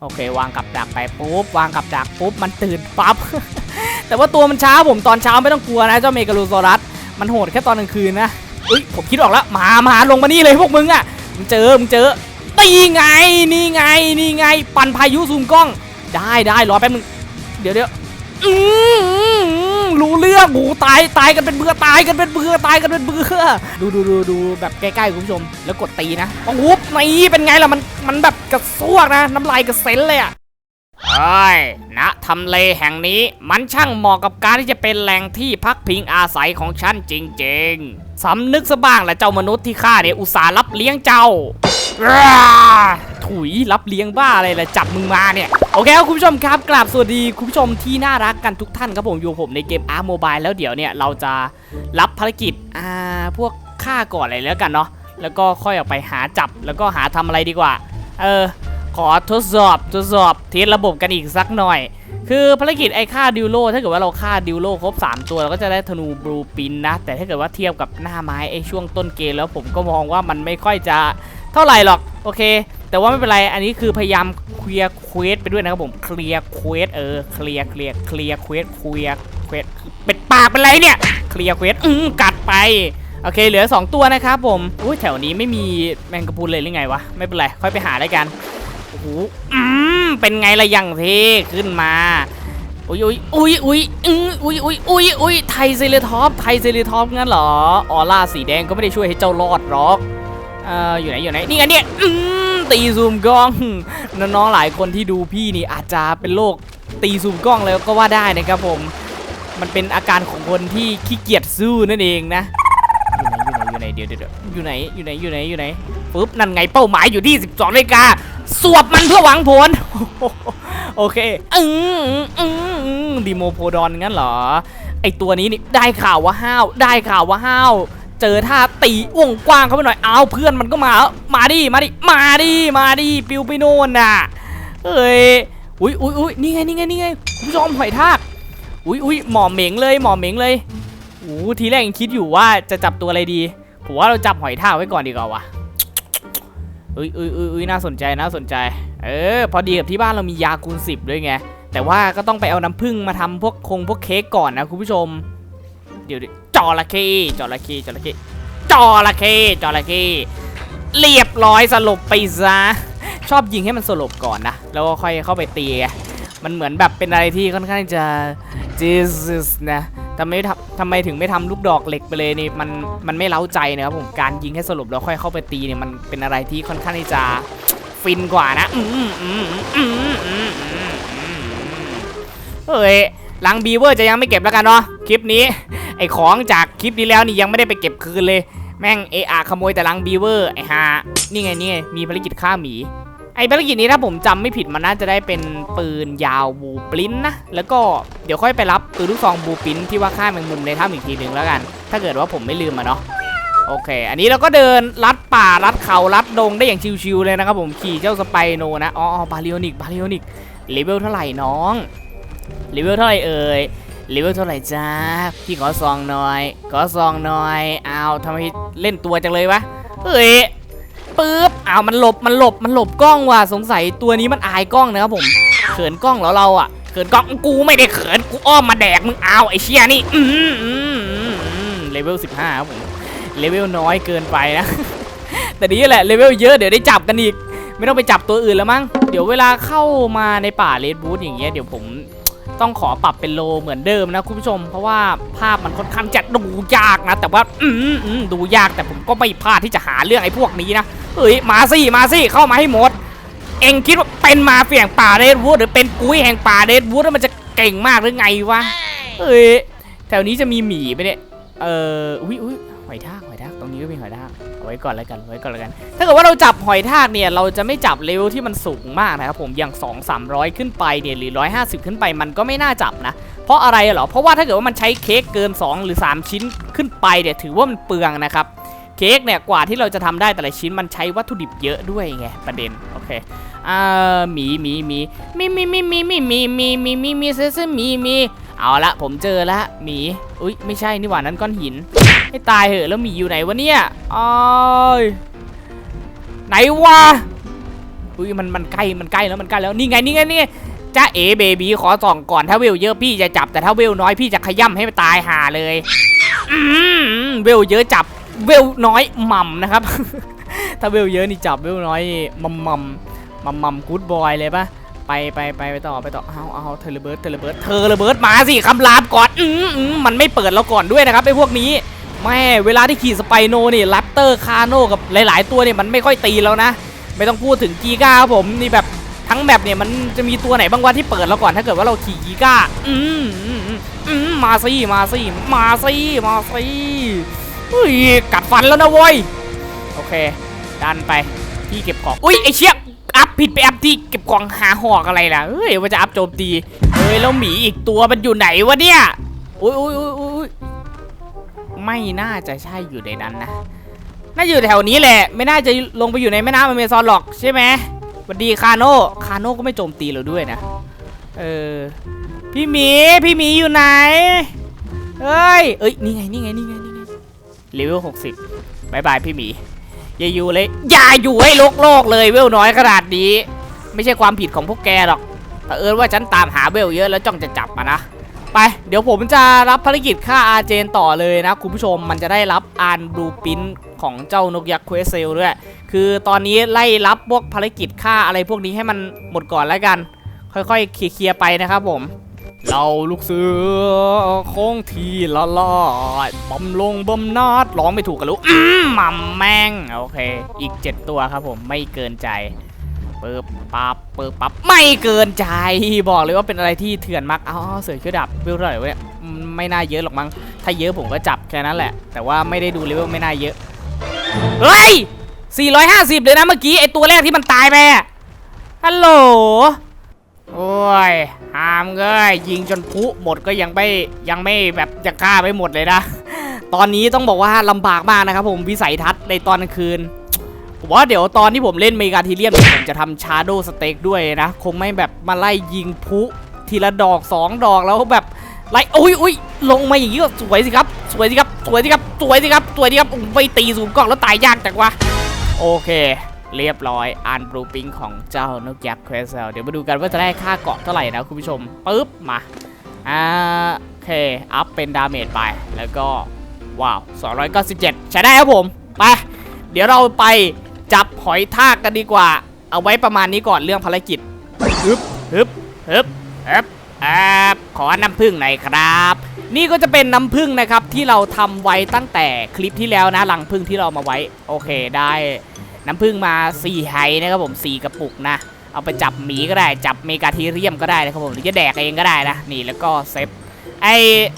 โอเควางกับดักไปปุ๊บวางกับดักปุ๊บมันตื่นปั๊บ แต่ว่าตัวมันช้าผมตอนเช้าไม่ต้องกลัวนะเจ้าเมกาลูซอรัสมันโหดแค่ตอนกลางคืนนะอุ้ยผมคิดออกแล้วมามาลงมานี่เลยพวกมึงอะมึงเจอมึงเจอนี่ไงนี่ไงนี่ไง ปั่นพายุซูมกล้อง ได้ได้รอแป๊บนึงเดี๋ยวเดี๋ยวอืมอืมอืม รู้เรื่องหูตายตายกันเป็นเบื่อตายกันเป็นเบื่อตายกันเป็นเบื่อดูดูดูดูแบบใกล้ๆคุณผู้ชม แล้วกดตีนะปังวุบนี่เป็นไงล่ะมันมันแบบกระซวกนะ น้ำลายกระเซ็นเลยอะเฮ้ยณทำเลแห่งนี้มันช่างเหมาะกับการที่จะเป็นแหล่งที่พักพิงอาศัยของฉันจริงๆสำนึกซะบ้างแหละเจ้ามนุษย์ที่ข้าเนี่ยอุตส่าห์รับเลี้ยงเจ้า ถุยรับเลี้ยงบ้าอะไรล่ะจับมึงมาเนี่ยโอเคครับคุณผู้ชมครับกราบสวัสดีคุณผู้ชมที่น่ารักกันทุกท่านครับผมอยู่ผมในเกม Ark Mobile แล้วเดี๋ยวเนี่ยเราจะรับภารกิจอ่าพวกฆ่าก่อนอะไรแล้วกันเนาะแล้วก็ค่อยออกไปหาจับแล้วก็หาทำอะไรดีกว่า เออ ขอทดสอบทดสอบเทสระบบกันอีกสักหน่อย คือภารกิจไอ้ฆ่าดิวโลถ้าเกิดว่าเราฆ่าดิวโลครบ 3 ตัวเราก็จะได้ธนูบลูปินนะ แต่ถ้าเกิดว่าเทียบกับหน้าไม้ไอ้ช่วงต้นเกมแล้วผมก็มองว่ามันไม่ค่อยจะ ท่าไหร่หรอกโอเค แต่ว่าไม่เป็นไรอันนี้คือพยายามเคลียร์เควสไปด้วยนะครับผมเคลียร์เควสเออเคลียร์เคลียร์เคลียร์เควสเคลียร์เควสเป็นปากเป็นไรเนี่ยเคลียร์เควสอืมกัดไปโอเค เหลือ 2 ตัวนะครับผมอุ้ยแถวนี้ไม่มีแมงกะพรุนเลยหรือไงวะไม่เป็นไรค่อยไปหาได้กันโอ้โหอืมเป็นไงล่ะยังเท่ขึ้นมาอุ้ยอุ้ยอุ้ยอุ้ยอืออุ้ยอุ้ยอุ้ยอุ้ยไทยเซเลทอปไทยเซเลทอปงั้นเหรอออร่าสีแดงก็ไม่ได้ช่วยให้เจ้ารอดหรอก เอออยู่ไหนอยู่ไหนนี่ไงเนี่ยอืมตีซูมกล้องน้องๆหลายคนที่ดูพี่นี่อาจจะเป็นโรคตีซูมกล้องแล้วก็ว่าได้นะครับผม มันเป็นอาการของคนที่ขี้เกียจสู้นั่นเองนะอยู่ไหนอยู่ไหนอยู่ไหนเดี๋ยวเดี๋ยวอยู่ไหนอยู่ไหนอยู่ไหนอยู่ไหนปุ๊บนั่นไงเป้าหมายอยู่ที่ 12นาฬิกาสวบมันเพื่อหวังผลโอเคอืมอืมอืมดีโมโพดอนงั้นเหรอไอตัวนี้นี่ได้ข่าวว่าห้าวได้ข่าวว่าห้าว เจอท่าตีวงกว้างเข้าไปหน่อยเอาเพื่อนมันก็มามาดิมาดิมาดิมาดิปิวไปโน่นน่ะเอ้ยอุ้ยอุ้ยอุ้ยนี่ไงนี่ไงนี่ไงคุณผู้ชมหอยทากอุ้ยอุ้ยหมอเหม็งเลยหมอเหม็งเลยโอ้ทีแรกยังคิดอยู่ว่าจะจับตัวอะไรดีผมว่าเราจับหอยทากไว้ก่อนดีกว่าวะอุ้ยอุ้ยอุ้ยอุยน่าสนใจน่าสนใจ เออพอดีกับที่บ้านเรามียาคูณสิบด้วยไงแต่ว่าก็ต้องไปเอาน้ำผึ้งมาทำพวกคงพวกเค้กก่อนนะคุณผู้ชม เดี๋ยวดิจระเข้จระเข้จระเข้จระเข้จระเข้เรียบร้อยสลบไปซะชอบยิงให้มันสลบก่อนนะ แล้วก็ค่อยเข้าไปตีมันเหมือนแบบเป็นอะไรที่ค่อนข้างจะ Jesus นะทำไมทำทำไมถึงไม่ทำลูกดอกเหล็กไปเลยนี่มันมันไม่เล้าใจนะครับผมการยิงให้สลบแล้วค่อยเข้าไปตีเนี่ยมันเป็นอะไรที่ค่อนข้างที่จะฟินกว่านะ อืมอืมอืมอืมอืมเฮ้ย ลังบีเวอร์จะยังไม่เก็บแล้วกันเนาะคลิปนี้ ไอของจากคลิปนี้แล้วนี่ยังไม่ได้ไปเก็บคืนเลย แม่งเออาขโมยแต่ลังบีเวอร์ไอฮานี่ไงนี่ไงมีภารกิจฆ่าหมีไอภารกิจนี้ถ้าผมจำไม่ผิดมันน่าจะได้เป็นปืนยาวบูปลินนะ แล้วก็เดี๋ยวค่อยไปรับปืนลูกซองบูปลินที่ว่าฆ่าแมงมุมในถ้ำอีกทีหนึ่งแล้วกัน ถ้าเกิดว่าผมไม่ลืมอะเนาะโอเค อันนี้เราก็เดินลัดป่าลัดเขาลัดดงได้อย่างชิวๆเลยนะครับผมขี่เจ้าสไปโนนะอ๋อบาริโอนิกบาริโอนิกเลเวลเท่าไหร่น้อง เลเวลเท่าไหร่เอ่ยเลเวลเท่าไหร่จ้าพี่ขอซองหน่อย ขอซองหน่อยอ้าวทำไมเล่นตัวจังเลยวะเฮ้ยปึ๊บอ้าวมันหลบมันหลบมันหลบกล้องว่ะสงสัยตัวนี้มันอายกล้องนะครับผมเขินกล้องแล้วเราอะเขินกล้องกูไม่ได้เขินกูอ้อมมาแดกมึงเอาไอ้เชี่ยนี่อืมเลเวลสิบห้าครับผมเลเวลน้อยเกินไปนะแต่ดีแหละเลเวลเยอะเดี๋ยวได้จับกันอีก ไม่ต้องไปจับตัวอื่นแล้วมั้งเดี๋ยวเวลาเข้ามาในป่าเลดบูธอย่างเงี้ยเดี๋ยวผม ต้องขอปรับเป็นโลเหมือนเดิมนะคุณผู้ชม เพราะว่าภาพมันค่อนข้างจะดูยากนะ แต่ว่าอืมอืมดูยากแต่ผมก็ไม่พลาดที่จะหาเรื่องไอ้พวกนี้นะเฮ้ยมาสิมาสิเข้ามาให้หมด เอ็งคิดว่าเป็นมาเฟียแห่งป่าเรดวูดหรือเป็นกุ้ยแห่งป่าเรดวูดแล้วมันจะเก่งมากหรือไงวะเฮ้ยแถวนี้จะมีหมีไหมเนี่ยเอออุ้ยอุ้ยหอยทาก รงนี้ก็มีหอยทากเอาไว้ก่อนแล้วกันไว้ก่อนแล้วกัน ถ้าเกิดว่าเราจับหอยทากเนี่ยเราจะไม่จับเลเวลที่มันสูงมากนะครับผมอย่าง 2 300 ขึ้นไปเนี่ยหรือ 150 ขึ้นไปมันก็ไม่น่าจับนะ เพราะอะไรเหรอเพราะว่าถ้าเกิดว่ามันใช้เค้กเกิน 2 หรือ 3 ชิ้นขึ้นไปเนี่ยถือว่ามันเปลืองนะครับ เค้กเนี่ยกว่าที่เราจะทำได้แต่ละชิ้นมันใช้วัตถุดิบเยอะด้วยไงประเด็นโอเคอ่าหมีหมีหมีมีมีมีมีมีมีมีมีมีมีเซซมีมีเอาละผมเจอละหมีอุ้ยไม่ใช่นี่หว่านั้นก้อนหินให้ตายเหอะแล้วหมีอยู่ไหนวะเนี่ยอ้อยไหนวะอุ้ยมันมันใกล้มันใกล้แล้วมันใกล้แล้วนี่ไงนี่ไงนี่จ้าเอเบบีขอส่องก่อนถ้าเวลเยอะพี่จะจับแต่ถ้าเวลน้อยพี่จะขย่ำให้มันตายหาเลยอืมเวลเยอะจับ เวลน้อยหม่ำนะครับ ถ้าเวลเยอะนี่จับเวลน้อยมัมมัมมัมมัมกู๊ดบอยเลยปะไปไปไปไปต่อไปต่อเอาเอาเทเลเบิร์ดเทเลเบิร์ดเทเลเบิร์ดมาสิคำรามก่อนอืมมันไม่เปิดเราก่อนด้วยนะครับไอ้พวกนี้แม่เวลาที่ขี่สไปโนนี่แรปเตอร์คาโนกับหลาย ๆ ตัวเนี่ยมันไม่ค่อยตีแล้วนะ ไม่ต้องพูดถึงกีก้าครับผมนี่แบบทั้งแบบเนี่ยมันจะมีตัวไหนบ้างวะที่เปิดแล้วก่อนถ้าเกิดว่าเราขี่กีก้า อืมอืมมาสิมาสิมาสิมาสิ เฮ้ยกัดฟันแล้วนะเว้ยโอเค ดันไปที่เก็บของอุ้ยไอเชี่ยอัพผิดไปอัพที่เก็บของหาหอกอะไรล่ะเฮ้ยว่าจะอัพโจมตีเฮ้ยแล้วหมีอีกตัวมันอยู่ไหนวะเนี่ยอุ้ยอุ้ยอุ้ยอุ้ยไม่น่าจะใช่อยู่ในนั้นนะน่าอยู่แถวนี้แหละ ไม่น่าจะลงไปอยู่ในแม่น้ำอเมซอนหรอกใช่ไหมสวัสดีคาโน่คาโน่ก็ไม่โจมตีเราด้วยนะเออพี่หมีพี่หมีอยู่ไหนเฮ้ยเอ้ยนี่ไงนี่ไงนี่ไง เลเวลหกสิบบายบายพี่หมี อย่าอยู่เลย อย่าอยู่ให้โลกโลกเลยเวลน้อยขนาดนี้ ไม่ใช่ความผิดของพวกแกหรอกแต่เอิญว่าฉันตามหาเวลเยอะแล้วจ้องจะจับมานะไปเดี๋ยวผมจะรับภารกิจฆ่าอาเจนต่อเลยนะ คุณผู้ชมมันจะได้รับอานบลูปินของเจ้านกยักษ์เควสเซลด้วย คือตอนนี้ไล่รับพวกภารกิจฆ่าอะไรพวกนี้ให้มันหมดก่อนแล้วกัน ค่อยๆเคลียร์ไปนะครับผม เราลูกเสือคงทีละลายบำลงบำนาดร้องไม่ถูกกันรู้มหม่ำแมงโอเค อีก 7 ตัวครับผมไม่เกินใจเปิบปับเปิบปับไม่เกินใจบอกเลยว่าเป็นอะไรที่เถื่อนมากอ๋อเสือช่วยดับเวลเท่าไหร่วะเนี่ยไม่น่าเยอะหรอกมั้งถ้าเยอะผมก็จับแค่นั้นแหละ แต่ว่าไม่ได้ดูเลเวลไม่น่าเยอะเฮ้ย450 เลยนะเมื่อกี้ไอตัวแรกที่มันตายไปอะฮัลโหล โอ้ยหามเอ้ยยิงจนพุหมดก็ยังไม่ยังไม่แบบจะฆ่าไม่หมดเลยนะ ตอนนี้ต้องบอกว่าลำบากมากนะครับผมวิสัยทัศน์ในตอนกลางคืนผมว่าเดี๋ยวตอนที่ผมเล่นเมกาทีเรียมผมจะทำชาโดสเต็กด้วยนะ คงไม่แบบมาไล่ยิงพุทีละดอกสองดอกแล้วแบบไล่อุ้ยอุ้ยลงมาอย่างนี้ก็สวยสิครับ สวยสิครับ สวยสิครับ สวยสิครับ สวยสิครับไปตีสูงกล้องแล้วตายยากจังวะ โอเค เรียบร้อยอันบลูปิงของเจ้านกยักษ์เควสเซลเดี๋ยวมาดูกันว่าจะได้ค่าเกาะเท่าไหร่นะคุณผู้ชมปึ๊บมาอ่าโอเค อัพเป็นดาเมจไป แล้วก็ ว้าว 297 ใช้ได้ครับผม ไป เดี๋ยวเราไปจับหอยทากกันดีกว่า เอาไว้ประมาณนี้ก่อนเรื่องภารกิจฮึบฮึบฮึบฮึบแอบขอน้ำผึ้งหน่อยครับ นี่ก็จะเป็นน้ำผึ้งนะครับที่เราทำไว้ตั้งแต่คลิปที่แล้วนะหลังผึ้งที่เรามาไว้ โอเคได้ น้ำผึ้งมา4ไฮนะครับผม4กระปุกนะ เอาไปจับหมีก็ได้ จับเมกาทีเรียมก็ได้นะครับผมหรือจะแดกเองก็ได้นะ นี่แล้วก็เซฟไอ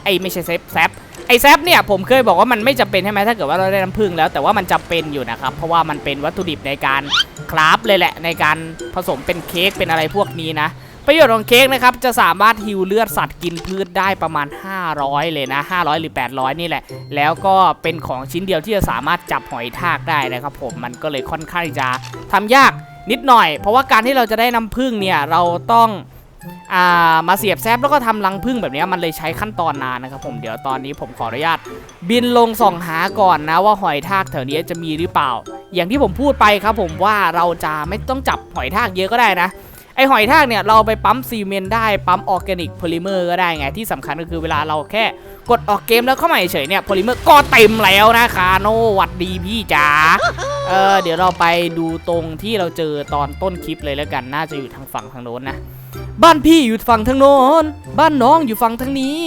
ไอไม่ใช่เซฟแซฟไอแซฟเนี่ยผมเคยบอกว่ามันไม่จำเป็นใช่ไหมถ้าเกิดว่าเราได้น้ำผึ้งแล้วแต่ว่ามันจำเป็นอยู่นะครับเพราะว่ามันเป็นวัตถุดิบในการคราฟเลยแหละในการผสมเป็นเค้กเป็นอะไรพวกนี้นะ ประโยชน์ของเค้กนะครับจะสามารถฮิวเลือดสัตว์กินพืชได้ประมาณ 500 เลยนะ 500 หรือ 800 นี่แหละ แล้วก็เป็นของชิ้นเดียวที่จะสามารถจับหอยทากได้นะครับผมมันก็เลยค่อนข้างจะทำยากนิดหน่อย เพราะว่าการที่เราจะได้น้ำผึ้งเนี่ยเราต้องามาเสียบแซฟแล้วก็ทำรังผึ้งแบบนี้มันเลยใช้ขั้นตอนนานนะครับผมเดี๋ยวตอนนี้ผมขออนุญาต บินลงส่องหาก่อนนะว่าหอยทากแถวนี้จะมีหรือเปล่า อย่างที่ผมพูดไปครับผมว่าเราจะไม่ต้องจับหอยทากเยอะก็ได้นะ อหอยทากเนี่ยเราไปปั๊มซีเมนต์ได้ปั๊มออร์แกนิกโพลิเมอร์ก็ได้ไงที่สำคัญก็คือเวลาเราแค่กดออกเกมแล้วเข้ามาเฉยเนี่ยโพลิเมอร์ก็เต็มแล้วนะคาโนวัดดีพี่จ๋าเออเดี๋ยวเราไปดูตรงที่เราเจอตอนต้นคลิปเลยแล้วกันน่าจะอยู่ทางฝั่งทางโน้นนะบ้านพี่อยู่ฝั่งทางโน้น บ้านน้องอยู่ฝั่งทางนี้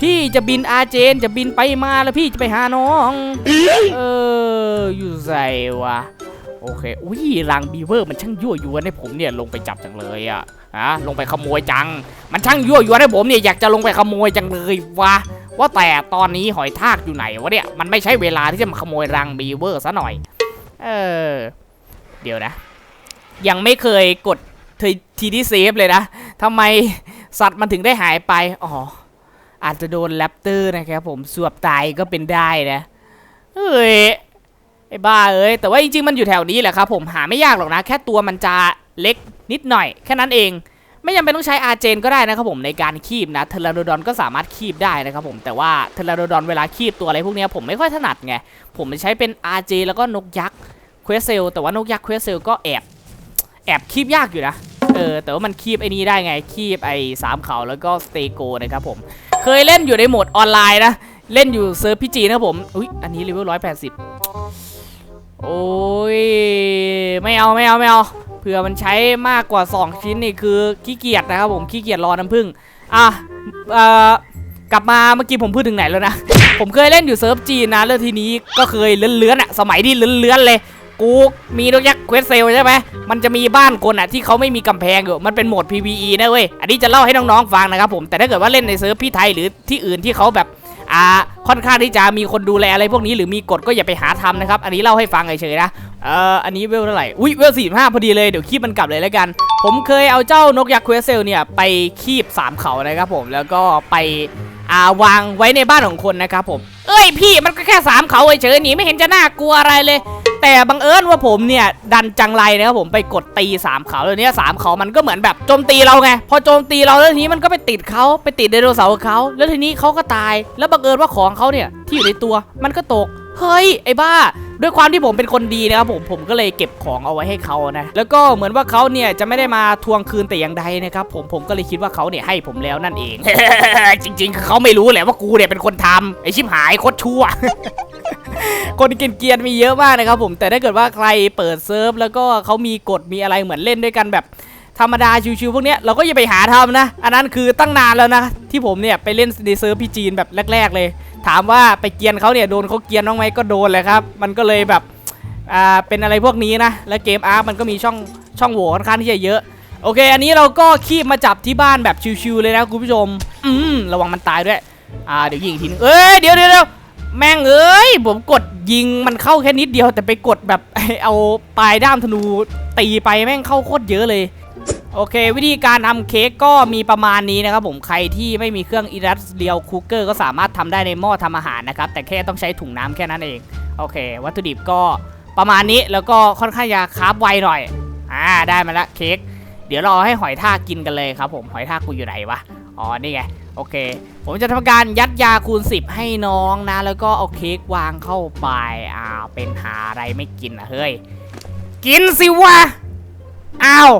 พี่จะบินอาเจนจะบินไปมาแล้วพี่จะไปหาน้อง เออ อยู่ใส่วะ โอเค อุ้ยรังบีเวอร์มันช่างยั่วยวนให้ผมเนี่ยลงไปจับจังเลยอะฮะลงไปขโมยจัง มันช่างยั่วยวนให้ผมเนี่ยอยากจะลงไปขโมยจังเลยวะว่าแต่ตอนนี้หอยทากอยู่ไหนวะเนี่ยมันไม่ใช่เวลาที่จะมาขโมยรังบีเวอร์ซะหน่อย เออ เดี๋ยวนะ ยังไม่เคยกดทีที่เซฟเลยนะทำไมสัตว์มันถึงได้หายไป อ๋อ อาจจะโดนแรปเตอร์นะครับผมสวบตายก็เป็นได้นะ เฮ้ย ไอ้บ้าเอ้ยแต่ว่าจริงๆมันอยู่แถวนี้แหละครับผมหาไม่ยากหรอกนะ แค่ตัวมันจะเล็กนิดหน่อย แค่นั้นเอง ไม่จำเป็นต้องใช้อาเจนก็ได้นะครับผมในการคีบนะเทเลโดดอนก็สามารถคีบได้นะครับผมแต่ว่าเทเลโดดอนเวลาคีบตัวอะไรพวกนี้ผมไม่ค่อยถนัดไงผมจะใช้เป็นอาเจแล้วก็นกยักษ์เควสเซลแต่ว่านกยักษ์เควสเซลก็แอบแอบคีบยากอยู่นะเออแต่ว่ามันคีบไอ้นี้ได้ไงคีบไอ้สามเขาแล้วก็สเตโกนะครับผมเคยเล่นอยู่ในโหมดออนไลน์นะ เล่นอยู่เซิร์ฟพีจีนะผม อุ้ยอันนี้เลเวลร้อยแปดสิบโอ้ย ไม่เอาไม่เอาไม่เอาเผื่อมันใช้มากกว่า 2 ชิ้นนี่คือขี้เกียจนะครับผมขี้เกียจรอน้ำผึ้งอะเอ่อกลับมาเมื่อกี้ผมพูดถึงไหนแล้วนะ ผมเคยเล่นอยู่เซิร์ฟจีนนะแล้วทีนี้ก็เคยเลื้อนๆอะสมัยที่เลื้อนๆเลยกูมีนกยักษ์เควสเซลใช่ไหมมันจะมีบ้านคนอะที่เขาไม่มีกำแพงอยู่ มันเป็นโหมด PVE นะเว้ย อันนี้จะเล่าให้น้องๆฟังนะครับผม แต่ถ้าเกิดว่าเล่นในเซิร์ฟพี่ไทยหรือที่อื่นที่เขาแบบ อ่าค่อนข้างที่จะมีคนดูแลอะไรพวกนี้หรือมีกฎก็อย่าไปหาทำนะครับ อันนี้เล่าให้ฟังเฉยๆนะเอ่ออันนี้เวลเท่าไหร่อุ้ยเวลสี่ห้าพอดีเลยเดี๋ยวคีบมันกลับเลยแล้วกัน ผมเคยเอาเจ้านกยักษ์เควสเซลเนี่ยไปคีบสามเขานะครับผมแล้วก็ไปอ่าวางไว้ในบ้านของคนนะครับผม เอ้ยพี่มันก็แค่สามเขาเฉยๆหนีไม่เห็นจะน่ากลัวอะไรเลย แต่บังเอิญว่าผมเนี่ยดันจังไรนะครับผมไปกดตีสามเขาแล้วเนี้ยสามเขามันก็เหมือนแบบโจมตีเราไงพอโจมตีเราแล้วทีนี้มันก็ไปติดเขาไปติดไดโนเสาร์เขาแล้วทีนี้เขาก็ตาย แล้วบังเอิญว่าของเขาเนี่ยที่อยู่ในตัวมันก็ตกเฮ้ยไอ้บ้าด้วยความที่ผมเป็นคนดีนะครับผมผมก็เลยเก็บของเอาไว้ให้เขานะแล้วก็เหมือนว่าเขาเนี่ยจะไม่ได้มาทวงคืนแต่อย่างใดนะครับผมผมก็เลยคิดว่าเขาเนี่ยให้ผมแล้วนั่นเอง จริง ๆ เขาไม่รู้แหละว่ากูเนี่ยเป็นคนทำไอชิบหายโคตรชั่ว คนเกรียนมีเยอะมากนะครับผมแต่ถ้าเกิดว่าใครเปิดเซิร์ฟแล้วก็เขามีกฎมีอะไรเหมือนเล่นด้วยกันแบบธรรมดาชิวๆพวกเนี้ยเราก็อย่าไปหาทำนะ อันนั้นคือตั้งนานแล้วนะ ที่ผมเนี่ยไปเล่นในเซิร์ฟพี่จีนแบบแรก ๆ เลย ถามว่าไปเกียนเขาเนี่ยโดนเขาเกียนบ้างไหมก็โดนเลยครับ มันก็เลยแบบอ่าเป็นอะไรพวกนี้นะ และเกมอาร์มันก็มีช่องช่องโหว่ค่อนข้างที่จะเยอะ โอเค อันนี้เราก็คีบมาจับที่บ้านแบบชิวๆเลยนะคุณผู้ชม อืมระวังมันตายด้วยอ่าเดี๋ยวยิงอีกทีนึงเอ้ยเดียวเดี๋ยวเดี๋ยว แม่งเอ้ยผมกดยิงมันเข้าแค่นิดเดียวแต่ไปกดแบบเอาปลายด้ามธนูตีไปแม่งเข้าโคตรเยอะเลย โอเค วิธีการทำเค้กก็มีประมาณนี้นะครับผมใครที่ไม่มีเครื่องอิรัสเรียวคูเกอร์ก็สามารถทำได้ในหม้อทำอาหารนะครับ แต่แค่ต้องใช้ถุงน้ำแค่นั้นเอง โอเค วัตถุดิบก็ประมาณนี้แล้วก็ค่อนข้างจะคราฟไวหน่อยอ่าได้มาละเค้กเดี๋ยวรอให้หอยทากกินกันเลยครับผมหอยทากกูอยู่ไหนวะอ๋อนี่ไง โอเค ผมจะทำการยัดยาคูณ 10 ให้น้องนะ แล้วก็เอาเค้กวางเข้าไปอ้าวเป็นหาอะไรไม่กินอะเฮ้ย กินสิวะอ้าว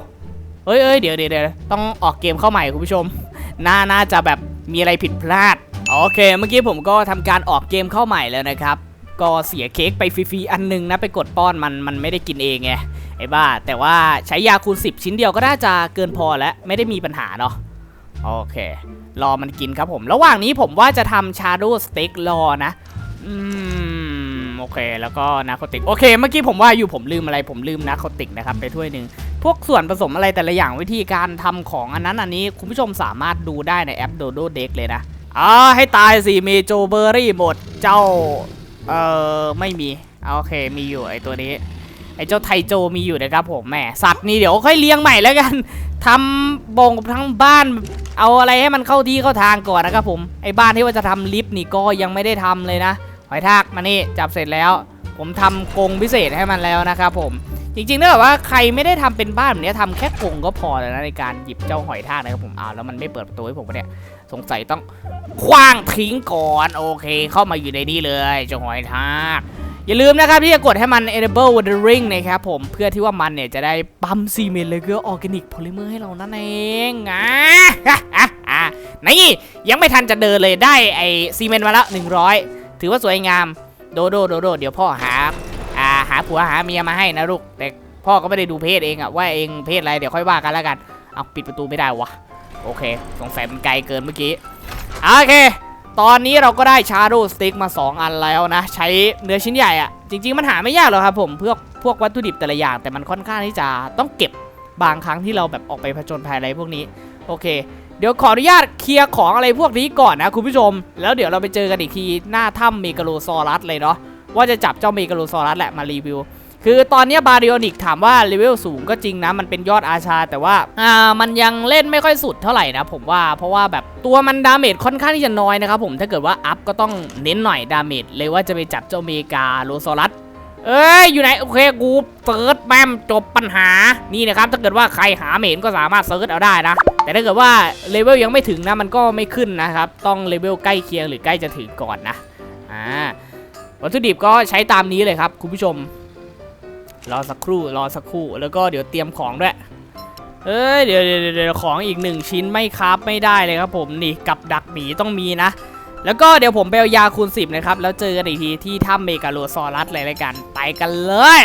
เอ้ยเอ้ยเดี๋ยวเดี๋ยวต้องออกเกมเข้าใหม่คุณผู้ชม น่าน่าจะแบบมีอะไรผิดพลาด โอเค เมื่อกี้ผมก็ทำการออกเกมเข้าใหม่แล้วนะครับ ก็เสียเค้กไปฟรีๆอันหนึงนะไปกดป้อนมันมันไม่ได้กินเองไงไอ้บ้า แต่ว่าใช้ยาคูณ10 ชิ้นเดียวก็น่าจะเกินพอแล้วไม่ได้มีปัญหาเนาะโอเค รอมันกินครับผม ระหว่างนี้ผมว่าจะทำชาโดสเต็กรอนะ อืม โอเค แล้วก็นาโคติก โอเค เมื่อกี้ผมว่าอยู่ผมลืมอะไร ผมลืมนาโคติกนะครับ ไปถ้วยหนึ่ง พวกส่วนผสมอะไรแต่ละอย่างวิธีการทำของอันนั้นอันนี้ คุณผู้ชมสามารถดูได้ในแอป Dodo Deck เลยนะอ่าให้ตายสิเมโจเบอร์รี่หมด เจ้า เอ่อ ไม่มี โอเค มีอยู่ไอตัวนี้ไอเจ้าไทโจมีอยู่นะครับผมแหมสัตว์นี่เดี๋ยวค่อยเลี้ยงใหม่แล้วกัน ทำบงทั้งบ้าน เอาอะไรให้มันเข้าที่เข้าทางก่อนนะครับผมไอ้บ้านที่ว่าจะทำลิฟต์นี่ก็ยังไม่ได้ทำเลยนะหอยทากมานี่จับเสร็จแล้ว ผมทำกรงพิเศษให้มันแล้วนะครับผมจริงๆถ้าแบบว่าใครไม่ได้ทำเป็นบ้านแบบนี้ทำแค่กรงก็พอแล้วนะในการหยิบเจ้าหอยทากนะครับผมเอาแล้วมันไม่เปิดประตูให้ผมเนี่ยสงสัยต้องคว้างทิ้งก่อนโอเค เข้ามาอยู่ในนี้เลยเจ้าหอยทาก อย่าลืมนะครับที่จะกดให้มัน enable watering นะครับผมเพื่อที่ว่ามันเนี่ยจะได้ปั๊มซีเมนต์เลยก็ออร์แกนิกโพลิเมอร์ให้เรานั่นเองอะอะนี่ยังไม่ทันจะเดินเลยได้ไอซีเมนต์มาแล้ว100 ถือว่าสวยงาม โดโดโดโดเดี๋ยวพ่อหาอ่าหาผัวหาเมียมาให้นะลูกแต่พ่อก็ไม่ได้ดูเพศเองอะว่าเองเพศอะไรเดี๋ยวค่อยว่ากันแล้วกันเอาปิดประตูไม่ได้วะโอเค สงสัยมันไกลเกินเมื่อกี้โอเค ตอนนี้เราก็ได้ชาร์โดสติ๊กมา 2 อันแล้วนะ ใช้เนื้อชิ้นใหญ่อะจริง ๆ มันหาไม่ยากหรอกครับผมเพื่อพวกวัตถุดิบแต่ละอย่าง แต่มันค่อนข้างที่จะต้องเก็บบางครั้งที่เราแบบออกไปผจญภัยอะไรพวกนี้โอเค เดี๋ยวขออนุญาตเคลียร์ของอะไรพวกนี้ก่อนนะคุณผู้ชม แล้วเดี๋ยวเราไปเจอกันอีกทีหน้าถ้ำเมกาโลซอรัสเลยเนาะว่าจะจับเจ้าเมกาโลซอรัสแหละมารีวิว คือตอนนี้บาริโอนิกถามว่าเลเวลสูงก็จริงนะ มันเป็นยอดอาชา แต่ว่าอ่ามันยังเล่นไม่ค่อยสุดเท่าไหร่นะผมว่าเพราะว่าแบบตัวมันดาเมจค่อนข้างที่จะน้อยนะครับผมถ้าเกิดว่าอัพก็ต้องเน้นหน่อยดาเมจเลยว่าจะไปจับเจ้าเมกาโลซอรัสเอ้ยอยู่ไหนโอเคกูเซิร์ชแมมจบปัญหานี่นะครับถ้าเกิดว่าใครหาเมนก็สามารถเซิร์ชเอาได้นะแต่ถ้าเกิดว่าเลเวลยังไม่ถึงนะมันก็ไม่ขึ้นนะครับต้องเลเวลใกล้เคียงหรือใกล้จะถึงก่อนนะอ่าวัตถุดิบก็ใช้ตามนี้เลยครับคุณผู้ชม รอสักครู่รอสักครู่แล้วก็เดี๋ยวเตรียมของด้วยเอ้ยเดี๋ยวเดี๋ยวเดี๋ยวของอีกหนึ่งชิ้นไม่คราฟไม่ได้เลยครับผมนี่กับดักหมีต้องมีนะ แล้วก็เดี๋ยวผมไปเอายาคูณ 10 นะครับ แล้วเจอกันอีกทีที่ถ้ำเมกาโลซอรัสเลยละกัน ไปกันเลย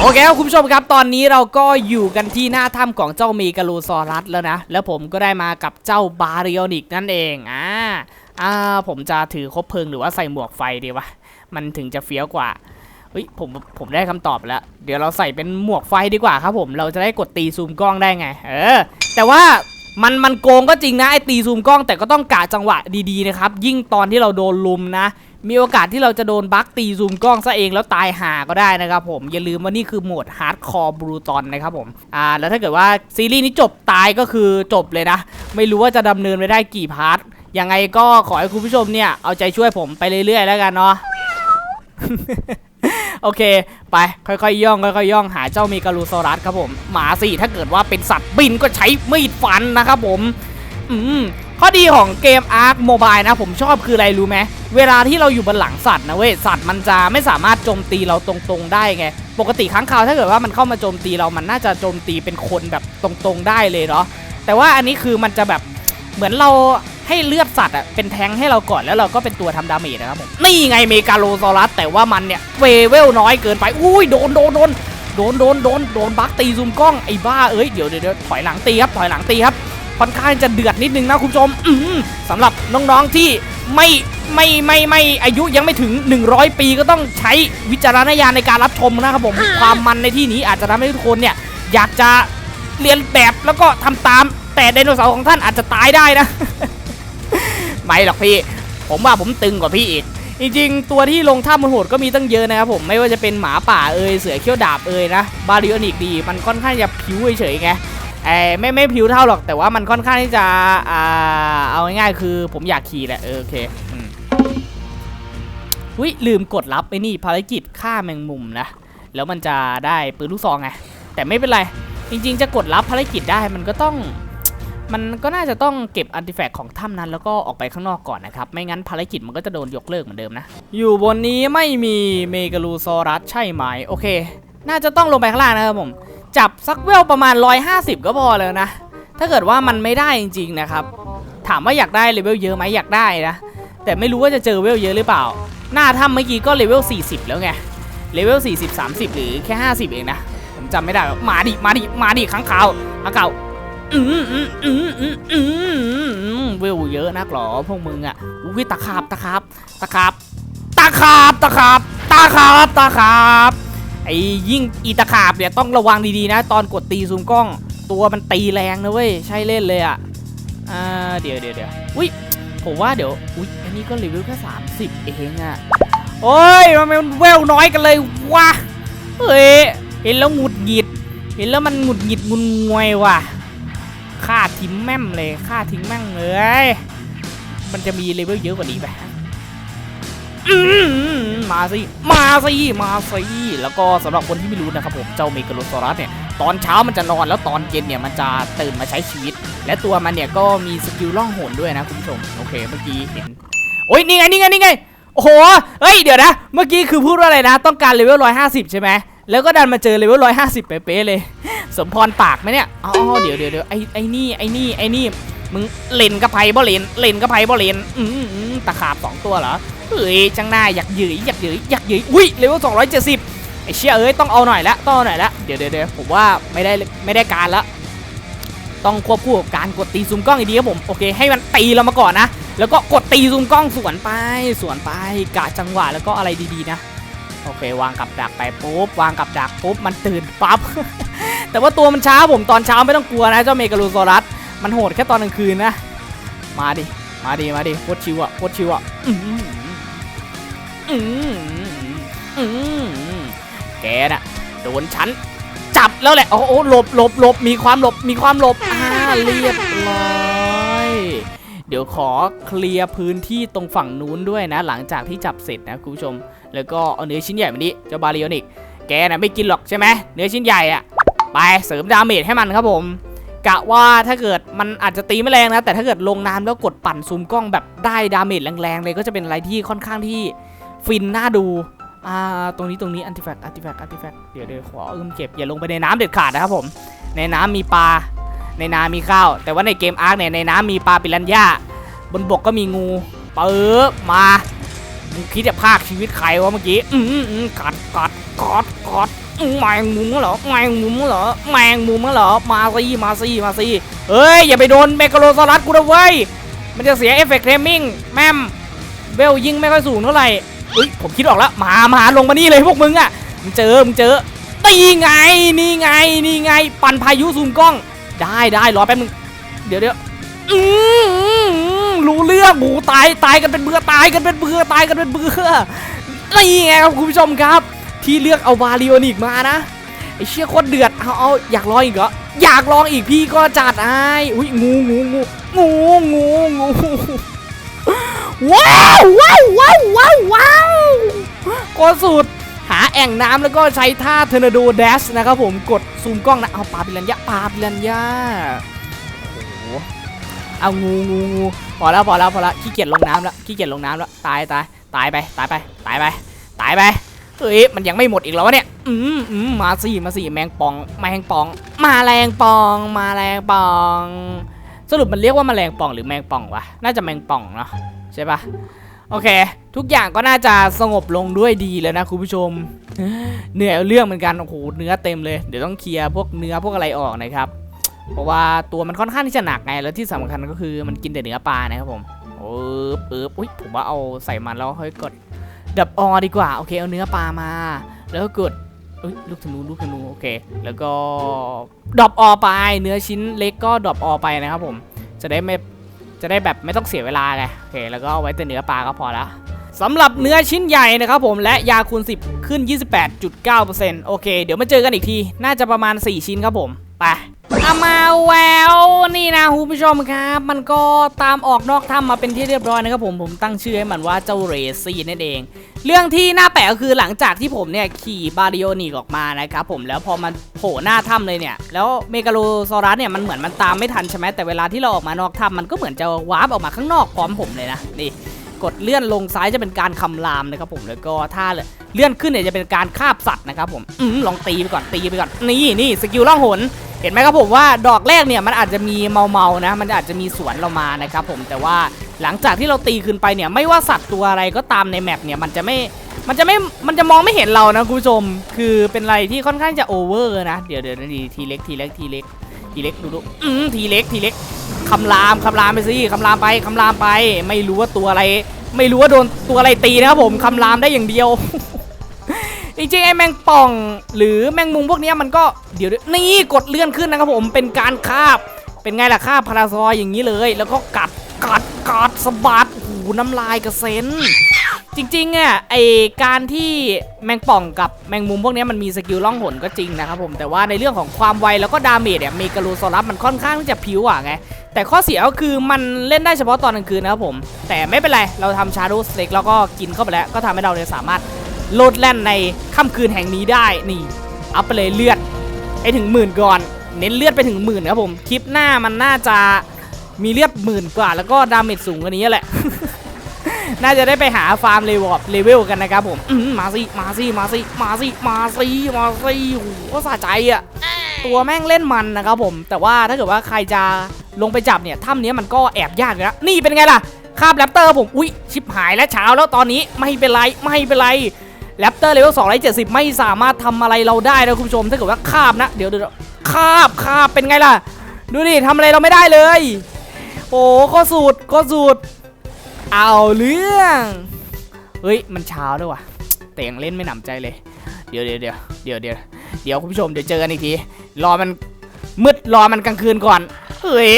โอเคครับคุณผู้ชมครับตอนนี้เราก็อยู่กันที่หน้าถ้ำของเจ้าเมกาโลซอรัสแล้วนะ แล้วผมก็ได้มากับเจ้าบาริโอนิกนั่นเองอ่าอ่าผมจะถือคบเพลิงหรือว่าใส่หมวกไฟดีวะมันถึงจะเฟี้ยวกว่า เฮ้ยผมผมได้คำตอบแล้ว เดี๋ยวเราใส่เป็นหมวกไฟดีกว่าครับผมเราจะได้กดตีซูมกล้องได้ไง เออ แต่ว่ามันมันโกงก็จริงนะไอตีซูมกล้องแต่ก็ต้องกะจังหวะดีๆนะครับ ยิ่งตอนที่เราโดนลุมนะ มีโอกาสที่เราจะโดนบั๊กตีซูมกล้องซะเองแล้วตายห่าก็ได้นะครับผมอย่าลืมว่านี่คือโหมดฮาร์ดคอร์บรูตอนนะครับผมอ่าแล้วถ้าเกิดว่าซีรีส์นี้จบตายก็คือจบเลยนะ ไม่รู้ว่าจะดำเนินไปได้กี่พาร์ทยังไงก็ขอให้คุณผู้ชมเนี่ยเอาใจช่วยผมไปเรื่อยๆแล้วกันเนาะ โอเค ไปค่อยๆย่องค่อยๆย่องหาเจ้าเมกาลูโซรัสครับผมหมาสิถ้าเกิดว่าเป็นสัตว์บินก็ใช้มีดฟันนะครับผมอืมข้อดีของเกม Ark Mobile นะ ผมชอบคืออะไรรู้ไหมเวลาที่เราอยู่บนหลังสัตว์นะเว้ยสัตว์มันจะไม่สามารถโจมตีเราตรงๆได้ไง ปกติครั้งคราวถ้าเกิดว่ามันเข้ามาโจมตีเรามันน่าจะโจมตีเป็นคนแบบตรงๆได้เลยเนาะแต่ว่าอันนี้คือมันจะแบบเหมือนเรา ให้เลือดสัตว์อะเป็นแทงค์ให้เราก่อนแล้วเราก็เป็นตัวทำดาเมจนะครับผมนี่ไงเมกาโลซอรัสแต่ว่ามันเนี่ยเวเวลน้อยเกินไปอุ้ยโดนโดนโดนโดนโดนโดนโดนบักตีซูมกล้องไอ้บ้าเอ้ยเดี๋ยวเดี๋ยวเดี๋ยวถอยหลังตีครับถอยหลังตีครับค่อนข้างจะเดือดนิดนึงนะคุณผู้ชมอืมสำหรับน้องๆที่ไม่ไม่ไม่ไม่อายุยังไม่ถึง 100 ปีก็ต้องใช้วิจารณญาณในการรับชมนะครับผมความมันในที่นี้อาจจะทำให้ทุกคนเนี่ยอยากจะเรียนแบบแล้วก็ทำตามแต่ไดโนเสาร์ของท่านอาจจะตายได้นะ ไม่หรอกพี่ ผมว่าผมตึงกว่าพี่อีกจริงๆตัวที่ลงถ้ำมันโหดก็มีตั้งเยอะนะครับผมไม่ว่าจะเป็นหมาป่าเอยเสือเขี้ยวดาบเอยนะบาริโอนิกดี มันค่อนข้างจะผิวเฉยๆไงไอ้ไม่ไม่ผิวเท่าหรอกแต่ว่ามันค่อนข้างที่จะอ่าเอาง่ายๆคือผมอยากขี่แหละเออโอเคอุ้ยลืมกดรับไอ้นี่ภารกิจฆ่าแมงมุมนะแล้วมันจะได้ปืนลูกซองไงแต่ไม่เป็นไรจริง ๆ จะกดรับภารกิจได้มันก็ต้อง มันก็น่าจะต้องเก็บอันติแฟกต์ของถ้ำนั้นแล้วก็ออกไปข้างนอกก่อนนะครับ ไม่งั้นภารกิจมันก็จะโดนยกเลิกเหมือนเดิมนะ อยู่บนนี้ไม่มีเมกาลูซอรัสใช่ไหมโอเค น่าจะต้องลงไปข้างล่างนะครับผม จับสักเวลประมาณ 150 ก็พอแล้วนะ ถ้าเกิดว่ามันไม่ได้จริงๆนะครับ ถามว่าอยากได้เลเวลเยอะไหมอยากได้นะ แต่ไม่รู้ว่าจะเจอเวลเยอะหรือเปล่า หน้าถ้ำเมื่อกี้ก็เลเวล 40 แล้วไง เลเวล 40 30 หรือแค่ 50 เองนะ ผมจำไม่ได้ มาดิ มาดิ มาดิข้างขาวข้างขาว อืมอืมอืมอืมอืมเวลเยอะนักหรอพวกมึงอะอุ้ยตะขาบตะขาบตะขาบตะขาบตะขาบตะขาบตะขาบไอ้ยิ่งอีตะขาบเนี่ยต้องระวังดีๆนะ ตอนกดตีซูมกล้อง ตัวมันตีแรงนะเว้ยใช่เล่นเลยอะอ่าเดี๋ยวเดี๋ยวเดี๋ยวอุ้ยผมว่าเดี๋ยวอุ้ยอันนี้ก็รีวิวแค่30 เองอะโอ้ยมมันเวลน้อยกันเลยวะเฮ้ยเห็นแล้วหงุดหงิด เห็นแล้วมันหงุดหงิดงุนงวยว่ะ ฆ่าทิ้งแม่มเลยฆ่าทิ้งแม่งเลย มันจะมีเลเวลเยอะกว่านี้ไหมมาสิ มาสิ มาสิ แล้วก็สำหรับคนที่ไม่รู้นะครับผม เจ้าเมกาโลซอรัสเนี่ย ตอนเช้ามันจะนอนแล้วตอนเย็นเนี่ยมันจะตื่นมาใช้ชีวิต และตัวมันเนี่ยก็มีสกิลล่องหนด้วยนะคุณผู้ชม โอเค เมื่อกี้เห็น โอ้ยนี่ไง นี่ไง นี่ไง โอ้โห เฮ้ย เดี๋ยวนะ เมื่อกี้คือพูดว่าอะไรนะ ต้องการเลเวล150ใช่ไหม แล้วก็ดันมาเจอเลเวล150เป๊ะๆเลย สมพรปากไหมเนี่ยอ๋อเดี๋ยวเดี๋ยวเดี๋ยวไอ้ไอ้นี่ไอ้นี่ไอ้นี่มึงเล่นกับไพ่บ่เล่นเล่นกับไพ่บ่เล่นอืมอืมตะขาบสองตัวเหรอเฮ้ยจังหน้าอยากยืยอยากยืยอยากยืยอุ้ยเลเวล270ไอ้เชี่ยเอ้ยต้องเอาหน่อยละต้องเอาหน่อยละเดี๋ยวเดี๋ยวเดี๋ยวผมว่าไม่ได้ไม่ได้การละต้องควบคู่กับการกดตีซูมกล้องอีกดีครับผมโอเคให้มันตีเรามาก่อนนะ แล้วก็กดตีซูมกล้องสวนไปสวนไปกะจังหวะแล้วก็อะไรดีๆนะ โอเควางกับดักไปปุ๊บวางกับดักปุ๊บมันตื่นปั๊บ แต่ว่าตัวมันช้าผมตอนเช้าไม่ต้องกลัวนะเจ้าเมกาลูซอรัสมันโหดแค่ตอนกลางคืนนะ มาดิมาดิมาดิโคตรชิวอะโคตรชิวอะแกน่ะโดนฉันจับแล้วแหละโอ้โหหลบหลบหลบมีความหลบมีความหลบอ่าเรียบร้อยเดี๋ยวขอเคลียร์พื้นที่ตรงฝั่งนู้นด้วยนะ หลังจากที่จับเสร็จนะคุณผู้ชม แล้วก็เอาเนื้อชิ้นใหญ่มานี้เจ้าบาริโอนิก แกน่ะไม่กินหรอกใช่ไหมเนื้อชิ้นใหญ่อะไปเสริมดาเมจให้มันครับผมกะว่าถ้าเกิดมันอาจจะตีไม่แรงนะ แต่ถ้าเกิดลงน้ำแล้วกดปั่นซูมกล้องแบบได้ดาเมจแรงๆเลยก็จะเป็นอะไรที่ค่อนข้างที่ฟินน่าดูอ่าตรงนี้ตรงนี้อันติแฟกอันติแฟกอันติแฟกเดี๋ยวเดี๋ยวขอเอิมเก็บอย่าลงไปในน้ำเด็ดขาดนะครับผม ในน้ำมีปลา ในนามีข้าว แต่ว่าในเกมอาร์คเนี่ยในน้ำมีปลาปิรันย่าบนบกก็มีงูเปิบมา มึงคิดจะพากชีวิตใครวะเมื่อกี้ อืมอืมกัดกัดกัดกัดอืมแมงมุมเหรอแมงมุมเหรอแมงมุมเหรอมาสิมาสิมาสิเฮ้ยอย่าไปโดนเมกาโลซอรัสกูนะเว้ยมันจะเสียเอฟเฟกต์เทมมิ่งแม่มเวลยิงไม่ค่อยสูงเท่าไหร่เฮ้ยผมคิดออกแล้วมามาลงมานี่เลยพวกมึงอะมึงเจอมึงเจอตีไงนี่ไงนี่ไง ปั่นพายุซูมกล้อง ได้ได้รอแป๊บนึงเดี๋ยวเดี๋ยวอืมอืมอืม รู้เรื่องหมูตายตายกันเป็นเบื่อตายกันเป็นเบื่อตายกันเป็นเบื่อนี่ไงครับคุณผู้ชมครับ ที่เลือกเอาบาลิโอนิกมานะไอเชี่ยโคตรเดือดเอาเอาอยากลองอีกเหรออยากลองอีกพี่ก็จัดไอ้อุ้ยงูงูงูงูงูงูว้าวว้าวว้าวว้าวว้าวโคตรสุดหาแอ่งน้ำแล้วก็ใช้ท่าเทอร์นาโดเดชนะครับผมกดซูมกล้องนะเอาปลาปิรันยาปลาปิรันยา เอางูงูงูพอแล้วพอแล้วพอแล้วขี้เกียจลงน้ำแล้วขี้เกียจลงน้ำแล้วตายตายตายไปตายไปตายไปตายไปเฮ้ยมันยังไม่หมดอีกแล้ววะเนี่ยอืมอืมมาสิมาสิแมงป่องแมงป่อง มาแรงป่อง มาแรงป่อง สรุปมันเรียกว่าแมลงป่องหรือแมงป่องวะน่าจะแมงป่องเนาะใช่ปะโอเค ทุกอย่างก็น่าจะสงบลงด้วยดีแล้วนะคุณผู้ชม เหนื่อยเรื่องเหมือนกันโอ้โหเนื้อเต็มเลยเดี๋ยวต้องเคลียร์พวกเนื้อพวกอะไรออกนะครับ เพราะว่าตัวมันค่อนข้างที่จะหนักไงแล้วที่สำคัญก็คือมันกินแต่เนื้อปลานะครับผมโอ้บเอบอุ้ยผมว่าเอาใส่มันแล้วค่อยกดดับออดีกว่าโอเคเอาเนื้อปลามา แล้วก็กดเอ้ยลูกธนูลูกธนูโอเค แล้วก็ดรอปออไป เนื้อชิ้นเล็กก็ดรอปออไปนะครับผม จะได้ไม่จะได้แบบไม่ต้องเสียเวลาไงโอเค แล้วก็เอาไว้แต่เนื้อปลาก็พอแล้วสำหรับเนื้อชิ้นใหญ่นะครับผมและยาคูณ 10 ขึ้น 28.9%โอเค เดี๋ยวมาเจอกันอีกที น่าจะประมาณ 4 ชิ้นครับผม ไป อามาแววนี่นะคุณผู้ชมครับ มันก็ตามออกนอกถ้ำมาเป็นที่เรียบร้อยนะครับผมผมตั้งชื่อให้มันว่าเจ้าเรซี่นั่นเอง เรื่องที่น่าแปลกก็คือหลังจากที่ผมเนี่ยขี่บาริโอนิออกมานะครับผมแล้วพอมันโผล่หน้าถ้ำเลยเนี่ย แล้วเมกาโลซอรัสเนี่ยมันเหมือนมันตามไม่ทันใช่ไหมแต่เวลาที่เราออกมานอกถ้ำมันก็เหมือนจะวาร์ปออกมาข้างนอกพร้อมผมเลยนะนี่ กดเลื่อนลงซ้ายจะเป็นการคำรามนะครับผมแล้วก็ถ้าเลื่อนขึ้นเนี่ยจะเป็นการคาบสัตว์นะครับผมอืมลองตีไปก่อนตีไปก่อนนี่นี่สกิลล่องหนเห็นไหมครับผมว่าดอกแรกเนี่ยมันอาจจะมีเมาเมาๆนะ มันอาจจะมีสวนเรามานะครับผมแต่ว่าหลังจากที่เราตีขึ้นไปเนี่ยไม่ว่าสัตว์ตัวอะไรก็ตามในแมปเนี่ยมันจะไม่มันจะไม่มันจะมองไม่เห็นเรานะคุณผู้ชม คือเป็นอะไรที่ค่อนข้างจะโอเวอร์นะ เดี๋ยวเดี๋ยวดีทีเล็กทีเล็กทีเล็กทีเล็กดูดูอืมทีเล็กทีเล็ก คำรามคำรามไปสิคำรามไปคำรามไป ไม่รู้ว่าตัวอะไร ไม่รู้ว่าโดนตัวอะไรตีนะครับผมคำรามได้อย่างเดียวจริงๆไอ้แมงป่องหรือแมงมุมพวกนี้มันก็เดี๋ยวนี่กดเลื่อนขึ้นนะครับผมเป็นการคาบ เป็นไงล่ะคาบพาราซอยอย่างนี้เลย แล้วก็กัดกัดกัดสะบัดหูน้ำลายกระเซ็น จริงๆอะไอการที่แมงป่องกับแมงมุมพวกนี้มันมีสกิลล่องหนก็จริงนะครับผมแต่ว่าในเรื่องของความไวแล้วก็ดาเมจเนี่ยเมกาโลซรัสมันค่อนข้างที่จะผิวอะไงแต่ข้อเสียก็คือมันเล่นได้เฉพาะตอนกลางคืนนะครับผม แต่ไม่เป็นไรเราทำชาร์โดสเต็กแล้วก็กินเข้าไปแล้ว ก็ทำให้เราเนี่ยสามารถโลดแล่นในค่ำคืนแห่งนี้ได้นี่อัพไปเลยเลือดไปถึงหมื่นก่อน เน้นเลือดไปถึงหมื่นครับผมคลิปหน้ามันน่าจะมีเลือดหมื่นกว่า แล้วก็ดาเมจสูงกว่านี้แหละ น่าจะได้ไปหาฟาร์มเลเวลเลเวลกันนะครับผมอื้อหือมาสิมาสิมาสิมาสิมาสิมาสิโอ้โหสะใจอะตัวแม่งเล่นมันนะครับผม แต่ว่าถ้าเกิดว่าใครจะลงไปจับเนี่ยถ้ำนี้มันก็แอบยากเลยนะนี่เป็นไงล่ะคาบแรปเตอร์ผมอุ๊ยชิบหายแล้วเช้าแล้วตอนนี้ไม่เป็นไรไม่เป็นไรแรปเตอร์เลเวล270ไม่สามารถทำอะไรเราได้นะคุณผู้ชม ถ้าเกิดว่าคาบนะ เดี๋ยวเดี๋ยวคาบคาบเป็นไงล่ะ ดูดิทำอะไรเราไม่ได้เลย โอ้ก็สูตรก็สูตร เอาเรื่อง เฮ้ย มันเช้าด้วยว่ะ แต่ยังเล่นไม่หนำใจเลย เดี๋ยวเดี๋ยวเดี๋ยวเดี๋ยวเดี๋ยวเดี๋ยวคุณผู้ชมเดี๋ยวเจอกันอีกที รอมันมืดรอมันกลางคืนก่อน เฮ้ย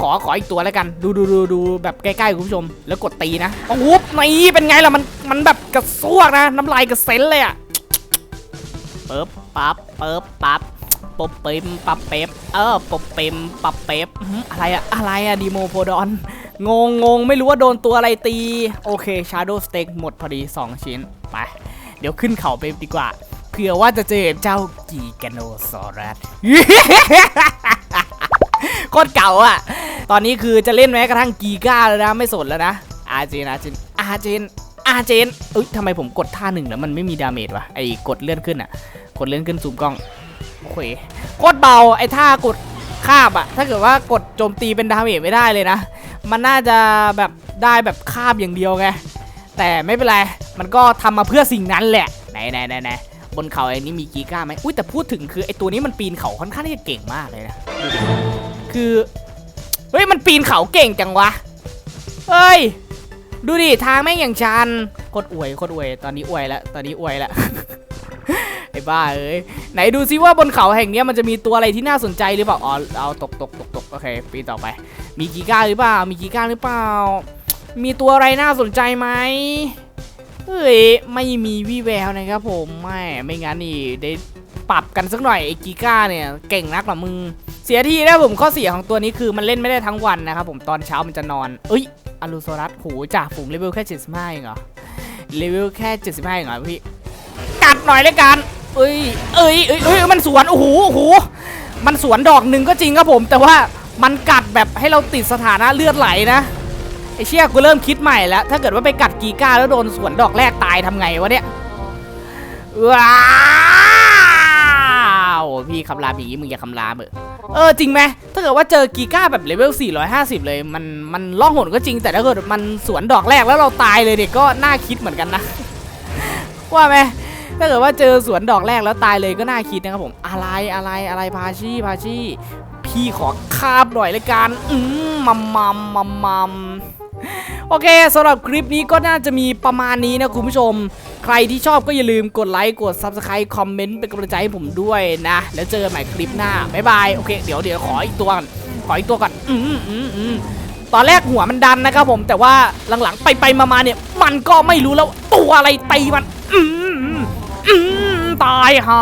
ขอขออีกตัวแล้วกัน ดูดูดูดูแบบใกล้ๆคุณผู้ชม แล้วกดตีนะโอ้โหนี่เป็นไงล่ะมันมันแบบกระซวกนะน้ำลายกระเซ็นเลยอะเปิ๊บปั๊บเปิ๊บปั๊บปบเปิมปับเป๊บเออปบเปิมปับเป๊บอะไรอะอะไรอะดีโมโพดอน งงงงไม่รู้ว่าโดนตัวอะไรตี โอเคชาร์โดสเต็กหมดพอดี 2 ชิ้น ไป เดี๋ยวขึ้นเขาไปดีกว่า เผื่อว่าจะเจอเจ้ากีแกโนซอรัสโคตรเก่าอะ ตอนนี้คือจะเล่นแม้กระทั่งกีก้าแล้วนะ ไม่สนแล้วนะ อาเจนอาจินอาเจนอาเจนเอ้ยทำไมผมกดท่าหนึ่งแล้วมันไม่มีดาเมจวะไอ้กดเลื่อนขึ้นอะ กดเลื่อนขึ้นซูมกล้องโอเคโคตรเบาไอ้ท่ากดคาบอะถ้าเกิดว่ากดโจมตีเป็นดาเมจไม่ได้เลยนะ มันน่าจะแบบได้แบบคาบอย่างเดียวไงแต่ไม่เป็นไร มันก็ทำมาเพื่อสิ่งนั้นแหละ ไหนไหนไหนไหนบนเขาไอ้นี้มีกีก้าไหมอุ้ยแต่พูดถึงคือไอ้ตัวนี้มันปีนเขาค่อนข้างที่จะเก่งมากเลยนะ คือ เฮ้ยมันปีนเขาเก่งจังวะ เฮ้ย ดูดิทางแม่งอย่างชันโคตรอวยโคตรอวย ตอนนี้อวยแล้ว ตอนนี้อวยแล้ว ไอ้บ้าเอ้ย ไหนดูซิว่าบนเขาแห่งนี้มันจะมีตัวอะไรที่น่าสนใจหรือเปล่า อ๋อ เอาตกตกตกตกโอเค ปีนต่อไป มีกีก้าหรือเปล่า มีกีก้าหรือเปล่า มีตัวอะไรน่าสนใจไหมเฮ้ยไม่มีวี่แววนะครับผมไม่ไม่งั้นนี่ได้ปรับกันสักหน่อยไอ้กีก้าเนี่ยเก่งนักหรอมึง เสียทีนะผมข้อเสียของตัวนี้คือมันเล่นไม่ได้ทั้งวันนะครับผมตอนเช้ามันจะนอน เอ้ยอลูโซรัสโหจากฝูงเลเวลแค่75เองเหรอเลเวลแค่75เองเหรอพี่กัดหน่อยเลยกันเอ้ยเอ้ยเอ้ยเอ้ยมันสวนโอ้โหโอ้โหมันสวนดอกหนึ่งก็จริงครับผมแต่ว่า มันกัดแบบให้เราติดสถานะเลือดไหลนะไอเชี่ยกูเริ่มคิดใหม่แล้ว ถ้าเกิดว่าไปกัดกีก้าแล้วโดนสวนดอกแรกตายทำไงวะเนี่ยว้าวพี่คำรามอย่างนี้มึงอย่าคำรามเออเออจริงไหมถ้าเกิดว่าเจอกีก้าแบบเลเวล 450 เลยมันมันล่องหนก็จริง แต่ถ้าเกิดมันสวนดอกแรกแล้วเราตายเลยเนี่ยก็น่าคิดเหมือนกันนะว่าไหมถ้าเกิดว่าเจอสวนดอกแรกแล้วตายเลยก็น่าคิดนะครับผม อะไรอะไรอะไรพาชีพาชี พี่ขอคาบหน่อยเลยกันอืมมัมมัมมัมมัมโอเคสำหรับคลิปนี้ก็น่าจะมีประมาณนี้นะคุณผู้ชม ใครที่ชอบก็อย่าลืมกดไลค์กด Subscribe คอมเมนต์เป็นกำลังใจให้ผมด้วยนะ แล้วเจอกันใหม่คลิปหน้า บ๊ายบาย โอเค เดี๋ยวเดี๋ยวขออีกตัวก่อนขออีกตัวก่อนอืมอืมอืมตอนแรกหัวมันดันนะครับผมแต่ว่าหลังๆไปไปมามาเนี่ย มันก็ไม่รู้แล้วตัวอะไรตีมันอืมอืมตายห่า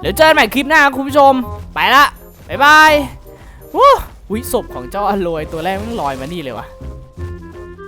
เดี๋ยวเจอกันใหม่คลิปหน้าคุณผู้ชม ไปละ บ๊ายบายวู้วิศพของเจ้าอโลยตัวแรกมันลอยมานี่เลยวะ